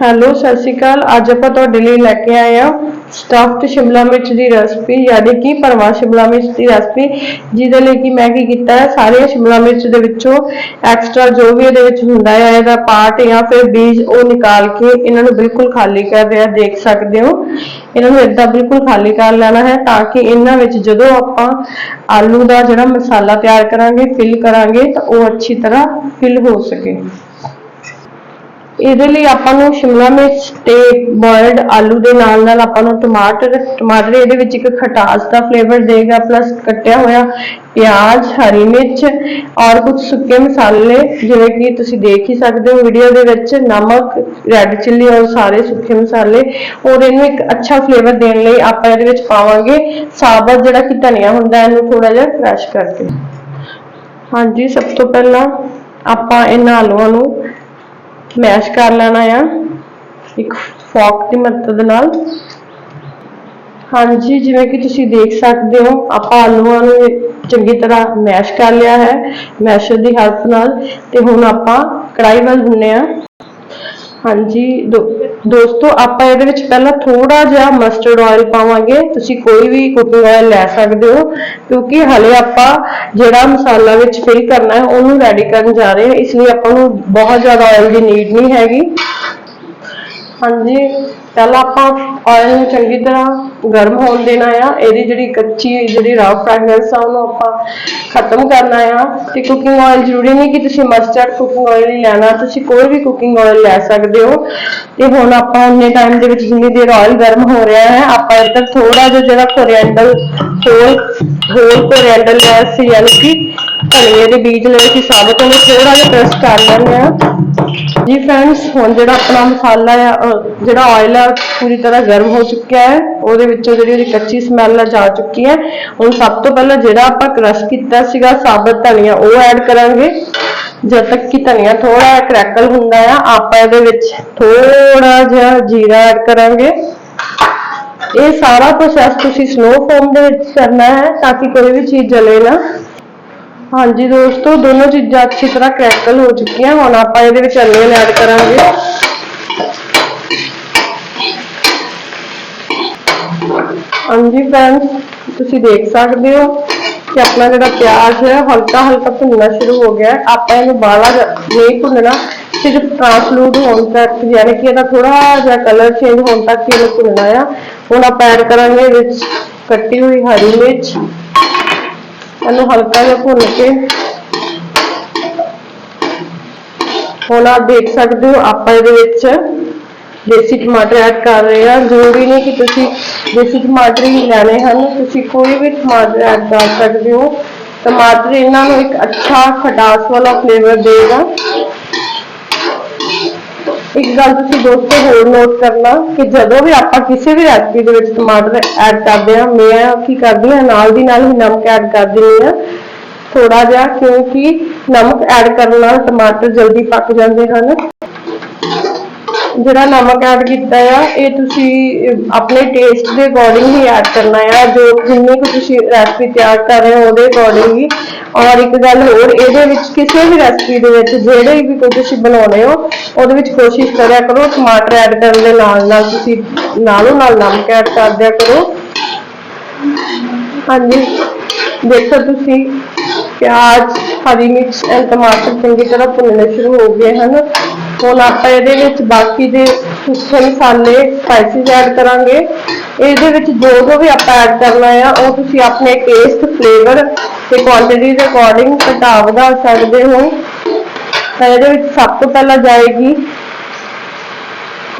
Hello ਸਤਿ ਸ਼੍ਰੀ ਅਕਾਲ। ਅੱਜ ਆਪਾਂ ਤੁਹਾਡੇ ਲਈ ਲੈ ਕੇ ਆਏ ਹਾਂ ਸਟਫਡ ਸ਼ਿਮਲਾ ਮਿਰਚ ਦੀ ਰੈਸਪੀ ਯਾਨੀ ਕਿ ਭਰਵਾ ਸ਼ਿਮਲਾ ਮਿਰਚ ਦੀ ਰੈਸਪੀ ਜਿਹਦੇ ਲਈ ਕਿ ਮੈਂ ਕੀ ਕੀਤਾ ਹੈ ਸਾਰੇ ਸ਼ਿਮਲਾ ਮਿਰਚ ਦੇ ਵਿੱਚੋਂ ਐਕਸਟਰਾ ਜੋ ਵੀ ਇਹਦੇ ਵਿੱਚ ਹੁੰਦਾ ਹੈ, ਇਹਦਾ ਪਾਰਟ ਜਾਂ ਫਿਰ ਬੀਜ ਉਹ ਨਿਕਾਲ ਕੇ ਇਹਨਾਂ ਨੂੰ ਬਿਲਕੁਲ ਖਾਲੀ ਕਰ ਰਿਹਾ, ਦੇਖ ਸਕਦੇ ਹੋ। ਇਹਨਾਂ ਨੂੰ ਏਦਾਂ ਬਿਲਕੁਲ ਖਾਲੀ ਕਰ ਲੈਣਾ ਹੈ ਤਾਂ ਕਿ ਇਹਨਾਂ ਵਿੱਚ ਜਦੋਂ ਆਪਾਂ ਆਲੂ ਦਾ ਜਿਹੜਾ ਮਸਾਲਾ ਤਿਆਰ ਕਰਾਂਗੇ ਫਿਲ ਕਰਾਂਗੇ, ਤਾਂ ਉਹ ਅੱਛੀ ਤਰ੍ਹਾਂ ਫਿਲ ਹੋ ਸਕੇ। ਇਹਦੇ ਲਈ ਆਪਾਂ ਨੂੰ ਸ਼ਿਮਲਾ ਮਿਰਚ ਤੇ ਬੋਇਲਡ ਆਲੂ ਦੇ ਨਾਲ ਨਾਲ ਆਪਾਂ ਨੂੰ ਟਮਾਟਰ ਟਮਾਟਰ ਇਹਦੇ ਵਿੱਚ ਇੱਕ ਖਟਾਸ ਦਾ ਫਲੇਵਰ ਦੇਗਾ ਪਲੱਸ ਕੱਟਿਆ ਹੋਇਆ ਪਿਆਜ਼, ਹਰੀ ਮਿਰਚ ਔਰ ਕੁਝ ਸੁੱਕੇ ਮਸਾਲੇ, ਜਿਵੇਂ ਕਿ ਤੁਸੀਂ ਦੇਖ ਹੀ ਸਕਦੇ ਹੋ ਵੀਡੀਓ ਦੇ ਵਿੱਚ ਨਮਕ ਰੈੱਡ ਚਿੱਲੀ ਔਰ ਸਾਰੇ ਸੁੱਕੇ ਮਸਾਲੇ, ਔਰ ਇਹਨੂੰ ਇੱਕ ਅੱਛਾ ਫਲੇਵਰ ਦੇਣ ਲਈ ਆਪਾਂ ਇਹਦੇ ਵਿੱਚ ਪਾਵਾਂਗੇ ਸਾਬਤ ਜਿਹੜਾ ਕਿ ਧਨੀਆ ਹੁੰਦਾ ਇਹਨੂੰ ਥੋੜਾ ਜਿਹਾ ਕ੍ਰਸ਼ ਕਰਕੇ। ਹਾਂਜੀ, ਸਭ ਤੋਂ ਪਹਿਲਾਂ ਆਪਾਂ ਇਹਨਾਂ ਆਲੂਆਂ ਨੂੰ ਮੈਸ਼ ਕਰ ਲੈਣਾ ਆ। ਇੱਕ ਫੋਕ ਦੀ ਮਦਦ ਨਾਲ। ਹਾਂਜੀ, ਜਿਵੇਂ ਕਿ ਤੁਸੀਂ ਦੇਖ ਸਕਦੇ ਹੋ, ਆਪਾਂ ਆਲੂਆਂ ਨੂੰ ਚੰਗੀ ਤਰ੍ਹਾਂ ਮੈਸ਼ ਕਰ ਲਿਆ ਹੈ ਮੈਸ਼ਰ ਦੀ ਹੈਲਪ ਨਾਲ। ਤੇ ਹੁਣ ਆਪਾਂ ਕੜਾਈ ਵੱਲ ਹੁੰਨੇ ਆ। ਹਾਂਜੀ, ਦੋ- ਦੋਸਤੋ, ਆਪਾਂ ਇਹਦੇ ਵਿੱਚ ਪਹਿਲਾਂ ਥੋੜਾ ਜਿਹਾ ਮਸਟਰਡ ਆਇਲ ਪਾਵਾਂਗੇ। ਤੁਸੀਂ ਕੋਈ ਵੀ ਕੁਕਿੰਗ ਆਇਲ ਲੈ ਸਕਦੇ ਹੋ, ਕਿਉਂਕਿ ਹਲੇ ਆਪਾਂ ਜਿਹੜਾ ਮਸਾਲਾ ਵਿੱਚ ਫਿਲ ਕਰਨਾ ਹੈ, ਉਹਨੂੰ ਰੈਡੀ ਕਰਨ ਜਾ ਰਹੇ ਹਾਂ। ਇਸ ਲਈ ਆਪਾਂ ਨੂੰ ਬਹੁਤ ਜ਼ਿਆਦਾ ਆਇਲ ਦੀ ਨੀਡ ਨਹੀਂ ਹੈਗੀ। ਹਾਂਜੀ। ਪਹਿਲਾਂ ਆਪਾਂ ਆਇਲ ਨੂੰ ਚੰਗੀ ਤਰ੍ਹਾਂ ਗਰਮ ਹੋਣ ਦੇਣਾ ਆ, ਇਹਦੀ ਜਿਹੜੀ ਕੱਚੀ, ਜਿਹੜੀ ਰਾw ਫ੍ਰੈਗਰੈਂਸ ਆ, ਉਹਨੂੰ ਆਪਾਂ ਖਤਮ ਕਰਨਾ ਆ। ਤੇ ਕੁਕਿੰਗ ਆਇਲ ਜ਼ਰੂਰੀ ਨਹੀਂ ਕਿ ਤੁਸੀਂ ਮਸਟਰਡ ਕੁਕਿੰਗ ਆਇਲ ਹੀ ਲੈਣਾ, ਤੁਸੀਂ ਕੋਈ ਵੀ ਕੁਕਿੰਗ ਆਇਲ ਲੈ ਸਕਦੇ ਹੋ। ਤੇ ਹੁਣ ਆਪਾਂ ਉਨੇ ਟਾਈਮ ਦੇ ਵਿੱਚ ਜਿੰਨੀ ਦੇਰ ਆਇਲ ਗਰਮ ਹੋ ਰਿਹਾ ਹੈ, ਆਪਾਂ ਇੱਧਰ ਥੋੜਾ ਜਿਹਾ ਜਿਹੜਾ ਕੋਰੀਐਂਡਰ ਹੋਲ ਹੋਲ ਕੋਰੀਐਂਡਰ ਲਿਆ ਸੀ, ਯਾਨੀ ਕਿ ਧਨੀਏ ਦੇ ਬੀਜ ਲਏ ਸੀ ਸਾਬਤ ਉਹਨੂੰ ਥੋੜਾ ਜਿਹਾ ਪ੍ਰੈਸ ਕਰ ਲੈਂਦੇ ਆ ਜੀ ਫਰੈਂਡਸ ਹੁਣ ਜਿਹੜਾ ਆਪਣਾ ਮਸਾਲਾ ਆ ਜਿਹੜਾ ਆਇਲ ਆ, ਪੂਰੀ ਤਰ੍ਹਾਂ ਗਰਮ ਹੋ ਚੁੱਕਿਆ ਹੈ। ਉਹਦੇ ਵਿੱਚੋਂ ਜਿਹੜੀ ਉਹਦੀ ਕੱਚੀ ਸਮੈਲ ਆ ਜਾ ਚੁੱਕੀ ਹੈ। ਹੁਣ ਸਭ ਤੋਂ ਪਹਿਲਾਂ ਜਿਹੜਾ ਆਪਾਂ ਕ੍ਰਸ਼ ਕੀਤਾ ਸੀਗਾ, ਸਾਬਤ ਧਨੀਆ, ਉਹ ਐਡ ਕਰਾਂਗੇ। ਜਦ ਤੱਕ ਕਿ ਧਨੀਆ ਥੋੜਾ ਕਰੈਕਲ ਹੁੰਦਾ ਆ, ਆਪਾਂ ਇਹਦੇ ਵਿੱਚ ਥੋੜਾ ਜਿਹਾ ਜੀਰਾ ਐਡ ਕਰਾਂਗੇ। ਇਹ ਸਾਰਾ ਪ੍ਰੋਸੈਸ ਤੁਸੀਂ ਸਲੋ ਫੋਮ ਦੇ ਵਿੱਚ ਕਰਨਾ ਹੈ, ਤਾਂ ਕਿ ਕੋਈ ਵੀ ਚੀਜ਼ ਜਲੇ ਨਾ। ਹਾਂਜੀ ਦੋਸਤੋ, ਦੋਨੋਂ ਚੀਜ਼ਾਂ ਅੱਛੀ ਤਰ੍ਹਾਂ ਕ੍ਰੈਕਲ ਹੋ ਚੁੱਕੀਆਂ। ਹੁਣ ਆਪਾਂ ਇਹਦੇ ਵਿੱਚ ਅਨੀਅਨ ਐਡ ਕਰਾਂਗੇ। ਹਾਂਜੀ ਫਰੈਂਡਸ ਤੁਸੀਂ ਦੇਖ ਸਕਦੇ ਹੋ ਕਿ ਆਪਣਾ ਜਿਹੜਾ ਪਿਆਜ਼ ਹੈ ਹਲਕਾ ਹਲਕਾ ਭੁੰਨਣਾ ਸ਼ੁਰੂ ਹੋ ਗਿਆ ਆਪਾਂ ਇਹਨੂੰ ਬਾਹਲਾ ਨਹੀਂ ਭੁੰਨਣਾ, ਸਿਰਫ ਟ੍ਰਾਂਸਲੂਟ ਹੋਣ ਤੱਕ, ਯਾਨੀ ਕਿ ਇਹਦਾ ਥੋੜਾ ਜਿਹਾ ਕਲਰ ਚੇਂਜ ਹੋਣ ਤੱਕ ਹੀ ਇਹਨੂੰ ਭੁੰਨਣਾ ਆ। ਹੁਣ ਆਪਾਂ ਐਡ ਕਰਾਂਗੇ ਵਿੱਚ ਕੱਟੀ ਹੋਈ ਹਰੀ ਮਿਰਚ। ਇਹਨੂੰ ਹਲਕਾ ਜਿਹਾ ਭੁੰਨ ਕੇ। ਹੁਣ ਆਪ ਦੇਖ ਸਕਦੇ ਹੋ ਆਪਾਂ ਇਹਦੇ ਵਿੱਚ ਦੇਸੀ ਟਮਾਟਰ ਐਡ ਕਰ ਰਹੇ ਹਾਂ। ਜ਼ਰੂਰੀ ਨਹੀਂ ਕਿ ਤੁਸੀਂ ਦੇਸੀ ਟਮਾਟਰ ਹੀ ਲੈਣੇ ਹਨ। ਤੁਸੀਂ ਕੋਈ ਵੀ ਟਮਾਟਰ ਐਡ ਕਰ ਸਕਦੇ ਹੋ। ਟਮਾਟਰ ਇਹਨਾਂ ਨੂੰ ਇੱਕ ਅੱਛਾ ਖਟਾਸ ਵਾਲਾ ਫਲੇਵਰ ਦੇਗਾ ਇੱਕ ਗੱਲ ਤੁਸੀਂ ਦੋਸਤੋ ਹੋਰ ਨੋਟ ਕਰਨਾ ਕਿ ਜਦੋਂ ਵੀ ਆਪਾਂ ਕਿਸੇ ਵੀ ਰੈਸਪੀ ਦੇ ਵਿੱਚ ਟਮਾਟਰ ਐਡ ਕਰਦੇ ਹਾਂ, ਮੈਂ ਕੀ ਕਰਦੀ ਹਾਂ, ਨਾਲ ਦੀ ਨਾਲ ਹੀ ਨਮਕ ਐਡ ਕਰ ਦਿੰਦੀ ਹਾਂ। ਥੋੜਾ ਜਿਹਾ ਕਿਉਂਕਿ ਨਮਕ ਐਡ ਕਰਨ ਨਾਲ ਟਮਾਟਰ ਜਲਦੀ ਪੱਕ ਜਾਂਦੇ ਹਨ। ਜਿਹੜਾ ਨਮਕ ਐਡ ਕੀਤਾ ਆ, ਇਹ ਤੁਸੀਂ ਆਪਣੇ ਟੇਸਟ ਦੇ ਅਕੋਰਡਿੰਗ ਹੀ ਐਡ ਕਰਨਾ ਆ। ਜੋ ਜਿੰਨੀ ਕੁ ਤੁਸੀਂ ਰੈਸਪੀ ਤਿਆਰ ਕਰ ਰਹੇ ਹੋ, ਉਹਦੇ ਅਕੋਰਡਿੰਗ ਹੀ। ਔਰ ਇੱਕ ਗੱਲ ਹੋਰ, ਇਹਦੇ ਵਿੱਚ ਕਿਸੇ ਵੀ ਰੈਸਪੀ ਦੇ ਵਿੱਚ ਜਿਹੜੇ ਵੀ ਕੋਈ ਤੁਸੀਂ ਬਣਾਉਣੇ ਹੋ, ਉਹਦੇ ਵਿੱਚ ਕੋਸ਼ਿਸ਼ ਕਰਿਆ ਕਰੋ ਟਮਾਟਰ ਐਡ ਕਰਨ ਦੇ ਨਾਲ ਨਾਲ ਤੁਸੀਂ ਨਾਲੋਂ ਨਾਲ ਨਮਕ ਐਡ ਕਰ ਦਿਆ ਕਰੋ। ਹਾਂਜੀ। ਦੇਖੋ ਤੁਸੀਂ ਪਿਆਜ਼, ਹਰੀ ਮਿਰਚ ਅਤੇ ਟਮਾਟਰ ਚੰਗੀ ਤਰ੍ਹਾਂ ਭੁੰਨਣੇ ਸ਼ੁਰੂ ਹੋ ਗਏ ਹਨ। ਹੁਣ ਆਪਾਂ ਇਹਦੇ ਵਿੱਚ ਬਾਕੀ ਦੇ ਸੁੱਕੇ ਮਸਾਲੇ ਸਪਾਈਸਿਸ ਐਡ ਕਰਾਂਗੇ। ਇਹਦੇ ਵਿੱਚ ਜੋ ਜੋ ਵੀ ਆਪਾਂ ਐਡ ਕਰਨਾ ਆ, ਉਹ ਤੁਸੀਂ ਆਪਣੇ ਟੇਸਟ ਫਲੇਵਰ ਤੇ ਕੁਆਂਟੀਟੀ ਦੇ ਅਕੋਰਡਿੰਗ ਘਟਾ ਵਧਾ ਸਕਦੇ ਹੋ। ਤਾਂ ਇਹਦੇ ਵਿੱਚ ਸਭ ਤੋਂ ਪਹਿਲਾਂ ਜਾਏਗੀ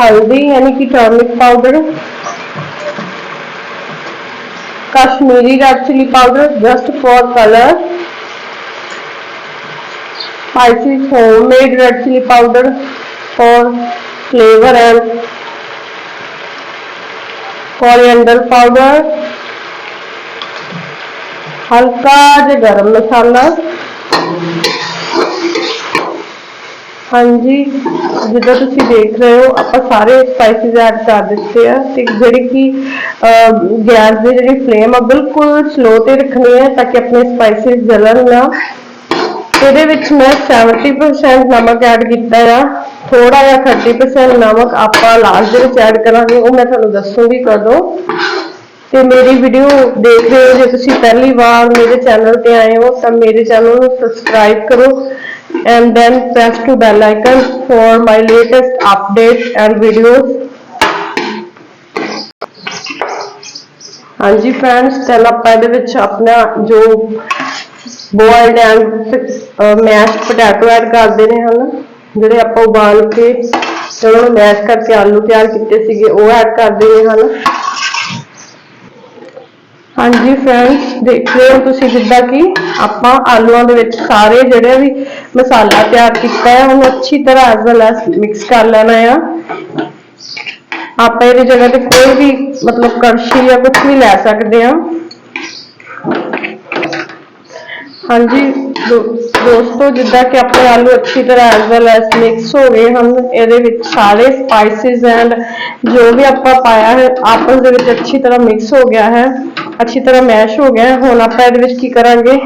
ਹਲਦੀ, ਯਾਨੀ ਕਿ turmeric powder Kashmiri red chili powder just for colour Spicy homemade red chili powder for flavor and coriander powder. ਹਲਕਾ ਜਿਹਾ ਗਰਮ ਮਸਾਲਾ ਹਾਂਜੀ ਜਿੱਦਾਂ ਤੁਸੀਂ ਦੇਖ ਰਹੇ ਹੋ ਆਪਾਂ ਸਾਰੇ ਸਪਾਈਸਿਸ ਐਡ ਕਰ ਦਿੱਤੇ ਆ ਤੇ ਜਿਹੜੀ ਕਿ ਗੈਸ ਦੀ ਜਿਹੜੀ ਫਲੇਮ ਆ ਬਿਲਕੁਲ ਸਲੋ ਤੇ ਰੱਖਣੀ ਹੈ ਤਾਂ ਕਿ ਆਪਣੇ ਸਪਾਈਸਿਸ ਜਲਣ ਨਾ ਇਹਦੇ ਵਿੱਚ ਮੈਂ 70% ਨਮਕ ਐਡ ਕੀਤਾ ਆ। ਥੋੜਾ ਜਿਹਾ 30% ਨਮਕ ਆਪਾਂ ਲਾਸਟ ਦੇ ਵਿੱਚ ਐਡ ਕਰਾਂਗੇ, ਉਹ ਮੈਂ ਤੁਹਾਨੂੰ ਦੱਸੂਗੀ ਕਦੋਂ। ਤੇ ਮੇਰੀ ਵੀਡੀਓ ਦੇਖ ਰਹੇ ਹੋ, ਜੇ ਤੁਸੀਂ ਪਹਿਲੀ ਵਾਰ ਮੇਰੇ ਚੈਨਲ ਤੇ ਆਏ ਹੋ, ਤਾਂ ਮੇਰੇ ਚੈਨਲ ਨੂੰ ਸਬਸਕ੍ਰਾਈਬ ਕਰੋ and then press to bell icon for my latest update and videos ਹਾਂਜੀ ਫਰੈਂਡਸ ਚਲ ਆਪਾਂ ਇਹਦੇ ਵਿੱਚ ਆਪਣਾ ਜੋ boiled and mash potato add ਕਰ ਦੇਣੇ ਹਨ। ਜਿਹੜੇ ਆਪਾਂ ਉਬਾਲ ਕੇ ਉਹਨਾਂ ਨੂੰ ਮੈਸ਼ ਕਰਕੇ ਆਲੂ ਤਿਆਰ ਕੀਤੇ ਸੀਗੇ, ਉਹ ਐਡ ਕਰ ਦੇਣੇ ਹਨ। ਹਾਂਜੀ ਫਰੈਂਡਸ ਦੇਖ ਰਹੇ ਹੋ ਤੁਸੀਂ ਜਿੱਦਾਂ ਕਿ ਆਪਾਂ ਆਲੂਆਂ ਦੇ ਵਿੱਚ ਸਾਰੇ ਜਿਹੜੇ ਵੀ ਮਸਾਲਾ ਤਿਆਰ ਕੀਤਾ ਹੈ, ਉਹਨੂੰ ਅੱਛੀ ਤਰ੍ਹਾਂ ਐਸ ਵੈਲ ਐਸ ਮਿਕਸ ਕਰ ਲੈਣਾ ਆ। ਆਪਾਂ ਇਹਦੀ ਜਗ੍ਹਾ ਤੇ ਕੋਈ ਵੀ ਮਤਲਬ ਕੜਛੀ ਜਾਂ ਕੁਝ ਵੀ ਲੈ ਸਕਦੇ ਆ ਹਾਂਜੀ ਦੋਸਤੋ, ਜਿੱਦਾਂ ਕਿ ਆਪਣੇ ਆਲੂ ਅੱਛੀ ਤਰ੍ਹਾਂ ਐਸ ਵੈਲ ਐਸ ਮਿਕਸ ਹੋ ਗਏ ਹਨ, ਇਹਦੇ ਵਿੱਚ ਸਾਰੇ ਸਪਾਈਸਿਸ ਐਂਡ ਜੋ ਵੀ ਆਪਾਂ ਪਾਇਆ ਹੈ, ਆਪਸ ਦੇ ਵਿੱਚ ਅੱਛੀ ਤਰ੍ਹਾਂ ਮਿਕਸ ਹੋ ਗਿਆ ਹੈ, ਅੱਛੀ ਤਰ੍ਹਾਂ ਮੈਸ਼ ਹੋ ਗਿਆ ਹੈ। ਹੁਣ ਆਪਾਂ ਇਹਦੇ ਵਿੱਚ ਕੀ ਕਰਾਂਗੇ?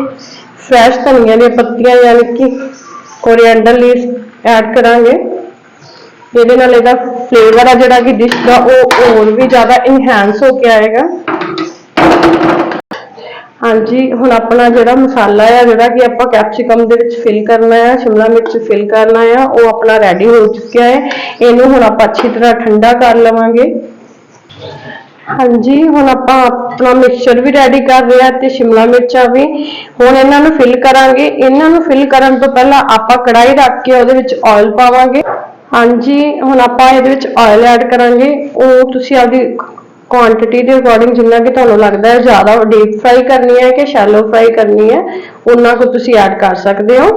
ਫਰੈਸ਼ ਧਨੀਆ ਦੀਆਂ ਪੱਤੀਆਂ ਯਾਨੀ ਕਿ ਕੋਰੀਐਂਡਰ ਲੀਵਸ ਐਡ ਕਰਾਂਗੇ। ਇਹਦੇ ਨਾਲ ਇਹਦਾ ਫਲੇਵਰ ਆ ਜਿਹੜਾ ਕਿ ਡਿਸ਼ ਦਾ, ਉਹ ਹੋਰ ਵੀ ਜ਼ਿਆਦਾ ਇਨਹੈਂਸ ਹੋ ਕੇ ਆਏਗਾ। ਹਾਂਜੀ, ਹੁਣ ਆਪਣਾ ਜਿਹੜਾ ਮਸਾਲਾ ਆ, ਜਿਹੜਾ ਕਿ ਆਪਾਂ ਕੈਪਸਿਕਮ ਦੇ ਵਿੱਚ ਫਿਲ ਕਰਨਾ ਆ, ਸ਼ਿਮਲਾ ਮਿਰਚ ਫਿਲ ਕਰਨਾ ਆ, ਉਹ ਆਪਣਾ ਰੈਡੀ ਹੋ ਚੁੱਕਿਆ ਹੈ। ਇਹਨੂੰ ਹੁਣ ਆਪਾਂ ਅੱਛੀ ਤਰ੍ਹਾਂ ਠੰਡਾ ਕਰ ਲਵਾਂਗੇ। ਹਾਂਜੀ, ਹੁਣ ਆਪਾਂ ਆਪਣਾ ਮਿਕਸਚਰ ਵੀ ਰੈਡੀ ਕਰ ਲਿਆ ਤੇ ਸ਼ਿਮਲਾ ਮਿਰਚਾਂ ਵੀ ਹੁਣ ਇਹਨਾਂ ਨੂੰ ਫਿਲ ਕਰਾਂਗੇ। ਇਹਨਾਂ ਨੂੰ ਫਿਲ ਕਰਨ ਤੋਂ ਪਹਿਲਾਂ ਆਪਾਂ ਕੜਾਈ ਰੱਖ ਕੇ ਉਹਦੇ ਵਿੱਚ ਆਇਲ ਪਾਵਾਂਗੇ। ਹਾਂਜੀ, ਹੁਣ ਆਪਾਂ ਇਹਦੇ ਵਿੱਚ ਆਇਲ ਐਡ ਕਰਾਂਗੇ। ਉਹ ਤੁਸੀਂ ਆਪਦੀ ਕੁਆਂਟੀਟੀ ਦੇ ਅਕੋਰਡਿੰਗ ਜਿੰਨਾ ਕਿ ਤੁਹਾਨੂੰ ਲੱਗਦਾ ਹੈ ਜ਼ਿਆਦਾ ਡੀਪ ਫਰਾਈ ਕਰਨੀ ਹੈ ਕਿ ਸ਼ੈਲੋ ਫਰਾਈ ਕਰਨੀ ਹੈ ਉਹਨਾਂ ਕੋ ਤੁਸੀਂ ਐਡ ਕਰ ਸਕਦੇ ਹੋ।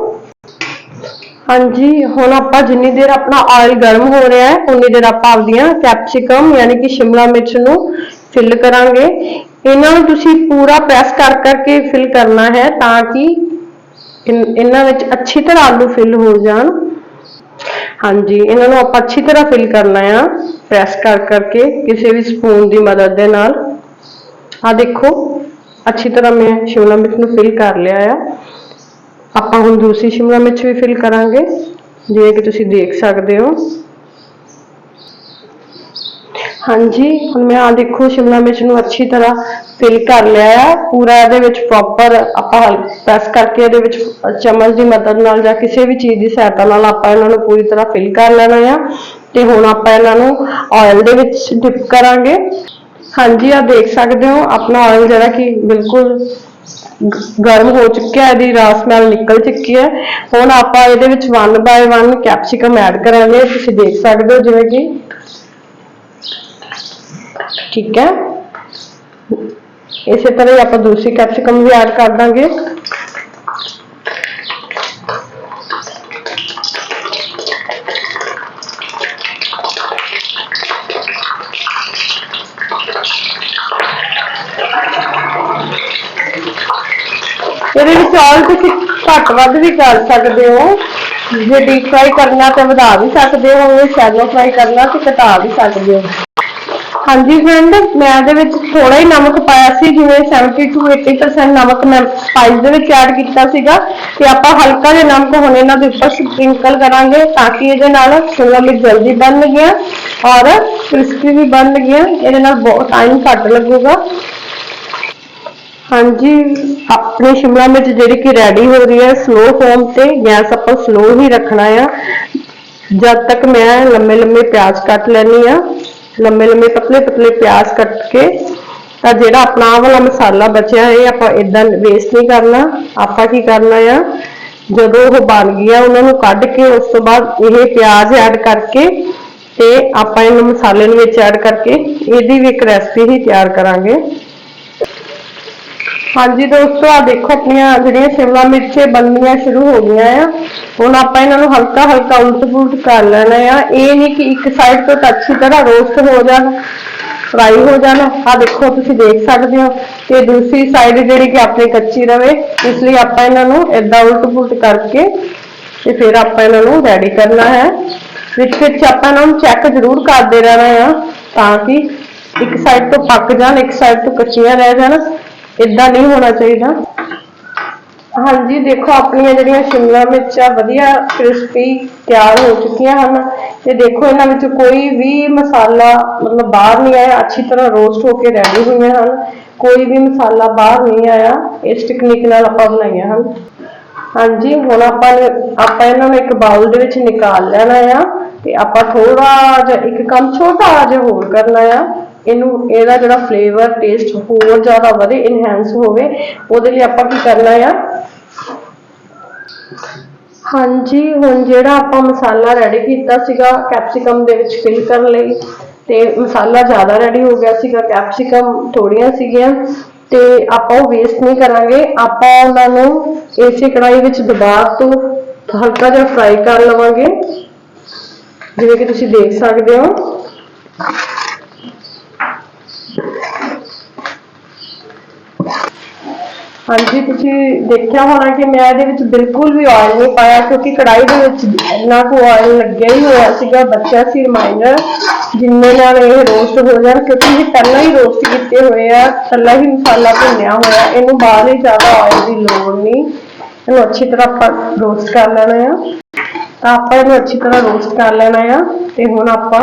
ਹਾਂਜੀ, ਹੁਣ ਆਪਾਂ ਜਿੰਨੀ ਦੇਰ ਆਪਣਾ ਆਇਲ ਗਰਮ ਹੋ ਰਿਹਾ ਹੈ ਉਨੀ ਦੇਰ ਆਪਾਂ ਆਪਦੀਆਂ ਕੈਪਸਿਕਮ ਯਾਨੀ ਕਿ ਸ਼ਿਮਲਾ ਮਿਰਚ ਨੂੰ ਫਿਲ ਕਰਾਂਗੇ। ਇਹਨਾਂ ਨੂੰ ਤੁਸੀਂ ਪੂਰਾ ਪ੍ਰੈਸ ਕਰ ਕਰਕੇ ਫਿਲ ਕਰਨਾ ਹੈ ਤਾਂ ਕਿ ਇਹਨਾਂ ਵਿੱਚ ਅੱਛੀ ਤਰ੍ਹਾਂ ਆਲੂ ਫਿਲ ਹੋ ਜਾਣ। ਹਾਂਜੀ, ਇਹਨਾਂ ਨੂੰ ਆਪਾਂ ਅੱਛੀ ਤਰ੍ਹਾਂ ਫਿਲ ਕਰਨਾ ਆ ਪ੍ਰੈਸ ਕਰ ਕਰਕੇ ਕਿਸੇ ਵੀ ਸਪੂਨ ਦੀ ਮਦਦ ਦੇ ਨਾਲ। ਆ ਦੇਖੋ, ਅੱਛੀ ਤਰ੍ਹਾਂ ਮੈਂ ਸ਼ਿਮਲਾ ਮਿਰਚ ਨੂੰ ਫਿਲ ਕਰ ਲਿਆ ਆ। ਆਪਾਂ ਹੁਣ ਦੂਸਰੀ ਸ਼ਿਮਲਾ ਮਿਰਚ ਵੀ ਫਿਲ ਕਰਾਂਗੇ, ਜਿਵੇਂ ਕਿ ਤੁਸੀਂ ਦੇਖ ਸਕਦੇ ਹੋ। ਹਾਂਜੀ, ਹੁਣ ਮੈਂ ਆ ਦੇਖੋ, ਸ਼ਿਮਲਾ ਮਿਰਚ ਨੂੰ ਅੱਛੀ ਤਰ੍ਹਾਂ ਫਿਲ ਕਰ ਲਿਆ ਆ ਪੂਰਾ ਇਹਦੇ ਵਿੱਚ ਪ੍ਰੋਪਰ ਆਪਾਂ ਪ੍ਰੈਸ ਕਰਕੇ ਇਹਦੇ ਵਿੱਚ ਚਮਚ ਦੀ ਮਦਦ ਨਾਲ ਜਾਂ ਕਿਸੇ ਵੀ ਚੀਜ਼ ਦੀ ਸਹਾਇਤਾ ਨਾਲ ਆਪਾਂ ਇਹਨਾਂ ਨੂੰ ਪੂਰੀ ਤਰ੍ਹਾਂ ਫਿਲ ਕਰ ਲੈਣਾ ਆ। ਤੇ ਹੁਣ ਆਪਾਂ ਇਹਨਾਂ ਨੂੰ ਆਇਲ ਦੇ ਵਿੱਚ ਡਿਪ ਕਰਾਂਗੇ। ਹਾਂਜੀ ਆ ਦੇਖ ਸਕਦੇ ਹੋ, ਆਪਣਾ ਆਇਲ ਜਿਹੜਾ ਕਿ ਬਿਲਕੁਲ ਗਰਮ ਹੋ ਚੁੱਕਿਆ ਇਹਦੀ ਰਾਸ ਸਮੈਲ ਨਿਕਲ ਚੁੱਕੀ ਹੈ। ਹੁਣ ਆਪਾਂ ਇਹਦੇ ਵਿੱਚ 1 ਬਾਏ 1 ਕੈਪਸਿਕਮ ਐਡ ਕਰਾਂਗੇ, ਤੁਸੀਂ ਦੇਖ ਸਕਦੇ ਹੋ, ਜਿਵੇਂ ਕਿ ਠੀਕ ਹੈ। ਇਸੇ ਤਰ੍ਹਾਂ ਹੀ ਆਪਾਂ ਦੂਸਰੀ ਕੈਪਸਿਕਮ ਵੀ ਐਡ ਕਰ ਦਾਂਗੇ। ਇਹਦੇ ਵਿੱਚ ਆਇਲ ਤੁਸੀਂ ਘੱਟ ਵੱਧ ਵੀ ਕਰ ਸਕਦੇ ਹੋ। ਜੇ ਡੀਪ ਫਰਾਈ ਕਰਨਾ ਤਾਂ ਵਧਾ ਵੀ ਸਕਦੇ ਹੋ, ਜੇ ਸ਼ੈਲੋ ਫਰਾਈ ਕਰਨਾ ਤੇ ਘਟਾ ਵੀ ਸਕਦੇ ਹੋ। ਹਾਂਜੀ ਫਰੈਂਡ ਮੈਂ ਇਹਦੇ ਵਿੱਚ ਥੋੜਾ ਹੀ ਨਮਕ ਪਾਇਆ ਸੀ, ਜਿਵੇਂ 70 to 80% ਨਮਕ ਮੈਂ ਸਪਾਈਸ ਦੇ ਵਿੱਚ ਐਡ ਕੀਤਾ ਸੀਗਾ। ਤੇ ਆਪਾਂ ਹਲਕਾ ਜਿਹਾ ਨਮਕ ਹੁਣ ਇਹਨਾਂ ਦੇ ਉੱਪਰ ਸਪ੍ਰਿੰਕਲ ਕਰਾਂਗੇ ਤਾਂ ਕਿ ਇਹਦੇ ਨਾਲ ਸ਼ਿਮਲਾ ਮਿਰਚ ਜਲਦੀ ਬਣ ਗਿਆ ਔਰ ਕ੍ਰਿਸਪੀ ਵੀ ਬਣ ਗਿਆ। ਇਹਦੇ ਨਾਲ ਬਹੁਤ ਟਾਈਮ ਘੱਟ ਲੱਗੂਗਾ। ਹਾਂਜੀ, ਆਪਣੇ ਸ਼ਿਮਲਾ ਮਿਰਚ ਜਿਹੜੀ ਕਿ ਰੈਡੀ ਹੋ ਰਹੀ ਹੈ ਸਲੋ ਫਲੇਮ ਤੇ, ਗੈਸ ਆਪਾਂ ਸਲੋ ਹੀ ਰੱਖਣਾ ਆ। ਜਦ ਤੱਕ ਮੈਂ ਲੰਮੇ ਲੰਮੇ ਪਿਆਜ਼ ਕੱਟ ਲੈਣੀ ਆ ਲੰਮੇ ਲੰਮੇ ਪਤਲੇ ਪਤਲੇ ਪਿਆਜ਼ ਕੱਟ ਕੇ ਤਾਂ ਜਿਹੜਾ ਆਪਣਾ ਆਹ ਵਾਲਾ ਮਸਾਲਾ ਬਚਿਆ ਹੈ ਆਪਾਂ ਇਦਾਂ ਵੇਸਟ ਨਹੀਂ ਕਰਨਾ। ਆਪਾਂ ਕੀ ਕਰਨਾ ਆ? ਜਦੋਂ ਉਹ ਬਣ ਗਿਆ, ਉਹਨਾਂ ਨੂੰ ਕੱਢ ਕੇ ਉਸ ਤੋਂ ਬਾਅਦ ਇਹ ਪਿਆਜ਼ ਐਡ ਕਰਕੇ ਤੇ ਆਪਾਂ ਇਹਨੂੰ ਮਸਾਲੇ ਨੂੰ ਵਿੱਚ ਐਡ ਕਰਕੇ ਇਹਦੀ ਵੀ ਇੱਕ ਰੈਸਪੀ ਹੀ ਤਿਆਰ ਕਰਾਂਗੇ। ਹਾਂਜੀ ਦੋਸਤੋ ਆ ਦੇਖੋ ਆਪਣੀਆਂ ਜਿਹੜੀਆਂ ਸ਼ਿਮਲਾ ਮਿਰਚੇ ਬਣਨੀਆਂ ਸ਼ੁਰੂ ਹੋ ਗਈਆਂ ਆ। ਹੁਣ ਆਪਾਂ ਇਹਨਾਂ ਨੂੰ ਹਲਕਾ ਹਲਕਾ ਉਲਟ ਪੁਲਟ ਕਰ ਲੈਣਾ ਆ। ਇਹ ਨਹੀਂ ਕਿ ਇੱਕ ਸਾਈਡ ਤੋਂ ਤਾਂ ਅੱਛੀ ਤਰ੍ਹਾਂ ਰੋਸਟ ਹੋ ਜਾਣ ਫਰਾਈ ਹੋ ਜਾਣ। ਆ ਦੇਖੋ, ਤੁਸੀਂ ਦੇਖ ਸਕਦੇ ਹੋ ਤੇ ਦੂਸਰੀ ਸਾਈਡ ਜਿਹੜੀ ਕਿ ਆਪਣੀ ਕੱਚੀ ਰਵੇ, ਇਸ ਲਈ ਆਪਾਂ ਇਹਨਾਂ ਨੂੰ ਏਦਾਂ ਉਲਟ ਪੁਲਟ ਕਰਕੇ ਤੇ ਫਿਰ ਆਪਾਂ ਇਹਨਾਂ ਨੂੰ ਰੈਡੀ ਕਰਨਾ ਹੈ। ਵਿੱਚ ਵਿੱਚ ਆਪਾਂ ਇਹਨਾਂ ਨੂੰ ਚੈੱਕ ਜ਼ਰੂਰ ਕਰਦੇ ਰਹਿਣਾ ਆ ਤਾਂ ਕਿ ਇੱਕ ਸਾਈਡ ਤੋਂ ਪੱਕ ਜਾਣ, ਇੱਕ ਸਾਈਡ ਤੋਂ ਕੱਚੀਆਂ ਰਹਿ ਜਾਣ। ਇਦਾਂ ਨਹੀਂ ਹੋਣਾ ਚਾਹੀਦਾ। ਹਾਂਜੀ, ਦੇਖੋ, ਆਪਣੀਆਂ ਜਿਹੜੀਆਂ ਸ਼ਿਮਲਾ ਮਿਰਚਾਂ ਵਧੀਆ ਕ੍ਰਿਸਪੀ ਤਿਆਰ ਹੋ ਚੁੱਕੀਆਂ ਹਨ। ਤੇ ਦੇਖੋ, ਇਹਨਾਂ ਵਿੱਚ ਕੋਈ ਵੀ ਮਸਾਲਾ ਮਤਲਬ ਬਾਹਰ ਨਹੀਂ ਆਇਆ। ਅੱਛੀ ਤਰ੍ਹਾਂ ਰੋਸਟ ਹੋ ਕੇ ਰੈਡੀ ਹੋਈਆਂ ਹਨ। ਕੋਈ ਵੀ ਮਸਾਲਾ ਬਾਹਰ ਨਹੀਂ ਆਇਆ। ਇਸ ਟੈਕਨੀਕ ਨਾਲ ਆਪਾਂ ਬਣਾਈਆਂ ਹਨ। ਹਾਂਜੀ, ਹੁਣ ਆਪਾਂ ਆਪਾਂ ਇਹਨਾਂ ਨੂੰ ਇੱਕ ਬਾਉਲ ਦੇ ਵਿੱਚ ਨਿਕਾਲ ਲੈਣਾ ਆ। ਤੇ ਆਪਾਂ ਥੋੜਾ ਜਿਹਾ, ਇੱਕ ਕੰਮ ਛੋਟਾ ਜਿਹਾ ਹੋਰ ਕਰਨਾ ਆ। ਇਹਨੂੰ, ਇਹਦਾ ਜਿਹੜਾ ਫਲੇਵਰ ਟੇਸਟ ਹੋਰ ਜ਼ਿਆਦਾ ਵਧੇ ਇਨਹੈਂਸ ਹੋਵੇ, ਉਹਦੇ ਲਈ ਆਪਾਂ ਕੀ ਕਰਨਾ ਆ? ਹਾਂਜੀ, ਹੁਣ ਜਿਹੜਾ ਆਪਾਂ ਮਸਾਲਾ ਰੈਡੀ ਕੀਤਾ ਸੀਗਾ ਕੈਪਸਿਕਮ ਦੇ ਵਿੱਚ ਫਿਲ ਕਰਨ ਲਈ, ਤੇ ਮਸਾਲਾ ਜ਼ਿਆਦਾ ਰੈਡੀ ਹੋ ਗਿਆ ਸੀਗਾ ਕੈਪਸਿਕਮ ਥੋੜੀਆਂ ਸੀਗੀਆਂ, ਤੇ ਆਪਾਂ ਉਹ ਵੇਸਟ ਨਹੀਂ ਕਰਾਂਗੇ। ਆਪਾਂ ਉਹਨਾਂ ਨੂੰ ਇਸੇ ਕੜਾਈ ਵਿੱਚ ਦਬਾ ਤੋਂ ਹਲਕਾ ਜਿਹਾ ਫਰਾਈ ਕਰ ਲਵਾਂਗੇ। ਜਿਵੇਂ ਕਿ ਤੁਸੀਂ ਦੇਖ ਸਕਦੇ ਹੋ। ਹਾਂਜੀ, ਤੁਸੀਂ ਦੇਖਿਆ ਹੋਣਾ ਕਿ ਮੈਂ ਇਹਦੇ ਵਿੱਚ ਬਿਲਕੁਲ ਵੀ ਆਇਲ ਨਹੀਂ ਪਾਇਆ ਕਿਉਂਕਿ ਕੜਾਈ ਦੇ ਵਿੱਚ ਇੰਨਾ ਕੁ ਆਇਲ ਲੱਗਿਆ ਹੀ ਹੋਇਆ ਸੀਗਾ, ਬੱਚਾ ਸੀ ਰਿਮਾਈਂਡਰ ਜਿੰਨੇ ਨਾਲ ਇਹ ਰੋਸਟ ਹੋ ਜਾਣ, ਕਿਉਂਕਿ ਇਹ ਪਹਿਲਾਂ ਹੀ ਰੋਸਟ ਕੀਤੇ ਹੋਏ ਆ, ਪਹਿਲਾਂ ਹੀ ਮਸਾਲਾ ਭੁੰਨਿਆ ਹੋਇਆ, ਇਹਨੂੰ ਬਾਹਰ ਹੀ ਜ਼ਿਆਦਾ ਆਇਲ ਦੀ ਲੋੜ ਨਹੀਂ। ਇਹਨੂੰ ਅੱਛੀ ਤਰ੍ਹਾਂ ਆਪਾਂ ਰੋਸਟ ਕਰ ਲੈਣਾ ਆ। ਤਾਂ ਆਪਾਂ ਇਹਨੂੰ ਅੱਛੀ ਤਰ੍ਹਾਂ ਰੋਸਟ ਕਰ ਲੈਣਾ ਆ, ਤੇ ਹੁਣ ਆਪਾਂ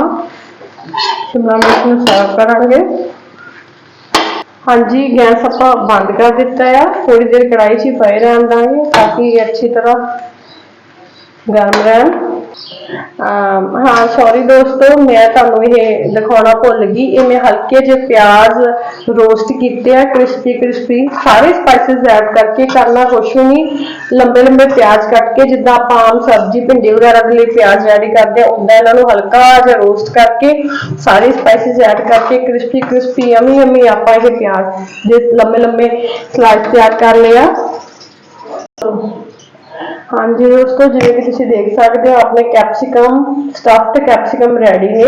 ਸ਼ਿਮਲਾ ਮਿਰਚ ਨੂੰ ਸਰਵ ਕਰਾਂਗੇ। ਹਾਂਜੀ, ਗੈਸ ਆਪਾਂ ਬੰਦ ਕਰ ਦਿੱਤਾ ਆ। ਥੋੜੀ ਦੇਰ ਕੜਾਈ 'ਚ ਹੀ ਪਏ ਰਹਿਣ ਦਾਂਗੇ ਤਾਂ ਕਿ ਅੱਛੀ ਤਰ੍ਹਾਂ ਗਰਮ ਰਹਿਣ। ਹਾਂ ਸੌਰੀ ਦੋਸਤੋ, ਮੈਂ ਤੁਹਾਨੂੰ ਇਹ ਦਿਖਾਉਣਾ ਭੁੱਲ ਗਈ। ਇਹ ਮੈਂ ਹਲਕੇ ਜਿਹੇ ਪਿਆਜ਼ ਰੋਸਟ ਕੀਤੇ ਆ ਕ੍ਰਿਸਪੀ ਕ੍ਰਿਸਪੀ ਸਾਰੇ ਸਪਾਈਸਸ ਐਡ ਕਰਕੇ ਕਰਨਾ ਕੁਛ ਨਹੀਂ। ਲੰਬੇ ਲੰਬੇ ਪਿਆਜ਼ ਕੱਟ ਕੇ, ਜਿੱਦਾਂ ਆਪਾਂ ਆਮ ਸਬਜ਼ੀ, ਭਿੰਡੀ ਵਗੈਰਾ ਦੇ ਲਈ ਪਿਆਜ਼ ਰੈਡੀ ਕਰਦੇ ਆ ਉਦਾਂ ਇਹਨਾਂ ਨੂੰ ਹਲਕਾ ਜਿਹਾ ਰੋਸਟ ਕਰਕੇ ਸਾਰੇ ਸਪਾਈਸਸ ਐਡ ਕਰਕੇ ਕ੍ਰਿਸਪੀ ਕ੍ਰਿਸਪੀ ਯਮੀ ਯਮੀ ਆਪਾਂ ਇਹ ਪਿਆਜ਼ ਦੇ ਲੰਬੇ ਲੰਬੇ ਸਲਾਈਸ ਤਿਆਰ ਕਰ ਲਏ ਆ। ਹਾਂਜੀ, ਦੋਸਤੋ, ਜਿਵੇਂ ਕਿ ਤੁਸੀਂ ਦੇਖ ਸਕਦੇ ਹੋ, ਆਪਣੇ ਕੈਪਸਿਕਮ ਸਟਫਡ ਕੈਪਸਿਕਮ ਰੈਡੀ ਨੇ।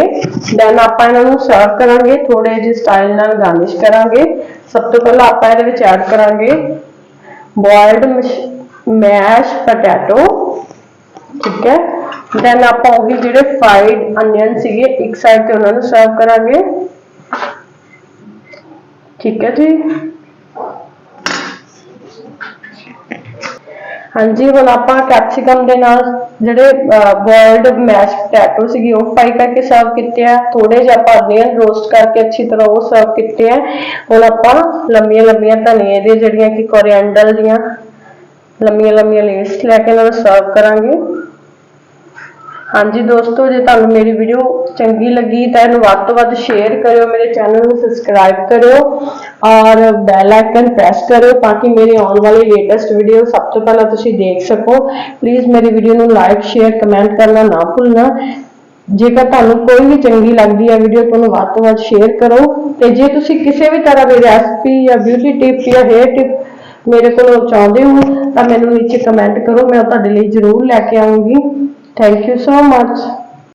ਦੈਨ ਆਪਾਂ ਇਹਨਾਂ ਨੂੰ ਸਰਵ ਕਰਾਂਗੇ ਥੋੜੇ ਜਿਹੇ ਸਟਾਈਲ ਨਾਲ ਗਾਰਨਿਸ਼ ਕਰਾਂਗੇ। ਸਭ ਤੋਂ ਪਹਿਲਾਂ ਆਪਾਂ ਇਹਦੇ ਵਿੱਚ ਐਡ ਕਰਾਂਗੇ ਬੋਇਲਡ ਮੈਸ਼ ਪੋਟੈਟੋ ਠੀਕ ਹੈ? ਦੈਨ ਆਪਾਂ ਉਹ ਵੀ ਜਿਹੜੇ ਫਰਾਈਡ ਅਨੀਅਨ ਸੀਗੇ, ਇੱਕ ਸਾਈਡ ਤੇ ਉਹਨਾਂ ਨੂੰ ਸਰਵ ਕਰਾਂਗੇ। ਠੀਕ ਹੈ ਜੀ? ਹਾਂਜੀ, ਹੁਣ ਆਪਾਂ ਕੈਪਸਿਕਮ ਦੇ ਨਾਲ ਜਿਹੜੇ ਬੋਇਲਡ ਮੈਸ਼ ਪੋਟੈਟੋ ਸੀਗੀ, ਉਹ ਫਰਾਈ ਕਰਕੇ ਸਰਵ ਕੀਤੇ ਆ। ਥੋੜੇ ਜਿਹਾ ਆਪਾਂ ਅਨੀਅਨ ਰੋਸਟ ਕਰਕੇ ਅੱਛੀ ਤਰ੍ਹਾਂ ਉਹ ਸਰਵ ਕੀਤੇ ਆ। ਹੁਣ ਆਪਾਂ ਲੰਮੀਆਂ ਲੰਮੀਆਂ ਧਨੀਏ ਦੇ ਜਿਹੜੀਆਂ ਕਿ ਕੋਰੀਐਂਡਰ ਦੀਆਂ ਲੰਮੀਆਂ ਲੰਮੀਆਂ ਲੇਸ ਲੈ ਕੇ ਇਹਨਾਂ ਨੂੰ ਸਰਵ ਕਰਾਂਗੇ। ਹਾਂਜੀ ਦੋਸਤੋ, ਜੇ ਤੁਹਾਨੂੰ ਮੇਰੀ ਵੀਡੀਓ ਚੰਗੀ ਲੱਗੀ ਤਾਂ ਇਹਨੂੰ ਵੱਧ ਤੋਂ ਵੱਧ ਸ਼ੇਅਰ ਕਰਿਓ, ਮੇਰੇ ਚੈਨਲ ਨੂੰ ਸਬਸਕ੍ਰਾਈਬ ਕਰਿਓ ਔਰ ਬੈਲ ਆਈਕਨ ਪ੍ਰੈਸ ਕਰਿਓ ਤਾਂ ਕਿ ਮੇਰੀ ਆਉਣ ਵਾਲੀ ਲੇਟੈਸਟ ਵੀਡੀਓ ਸਭ ਤੋਂ ਪਹਿਲਾਂ ਤੁਸੀਂ ਦੇਖ ਸਕੋ। ਪਲੀਜ਼ ਮੇਰੀ ਵੀਡੀਓ ਨੂੰ ਲਾਈਕ ਸ਼ੇਅਰ ਕਮੈਂਟ ਕਰਨਾ ਨਾ ਭੁੱਲਣਾ। ਜੇਕਰ ਤੁਹਾਨੂੰ ਕੋਈ ਵੀ ਚੰਗੀ ਲੱਗਦੀ ਹੈ ਵੀਡੀਓ ਤੁਹਾਨੂੰ ਵੱਧ ਤੋਂ ਵੱਧ ਸ਼ੇਅਰ ਕਰੋ। ਤੇ ਜੇ ਤੁਸੀਂ ਕਿਸੇ ਵੀ ਤਰ੍ਹਾਂ ਦੀ ਰੈਸਪੀ ਜਾਂ ਬਿਊਟੀ ਟਿਪ ਜਾਂ ਹੇਅਰ ਟਿਪ ਮੇਰੇ ਕੋਲੋਂ ਚਾਹੁੰਦੇ ਹੋ, ਤਾਂ ਮੈਨੂੰ ਨੀਚੇ ਕਮੈਂਟ ਕਰੋ, ਮੈਂ ਤੁਹਾਡੇ ਲਈ ਜ਼ਰੂਰ ਲੈ ਕੇ ਆਉਂਗੀ Thank you so much.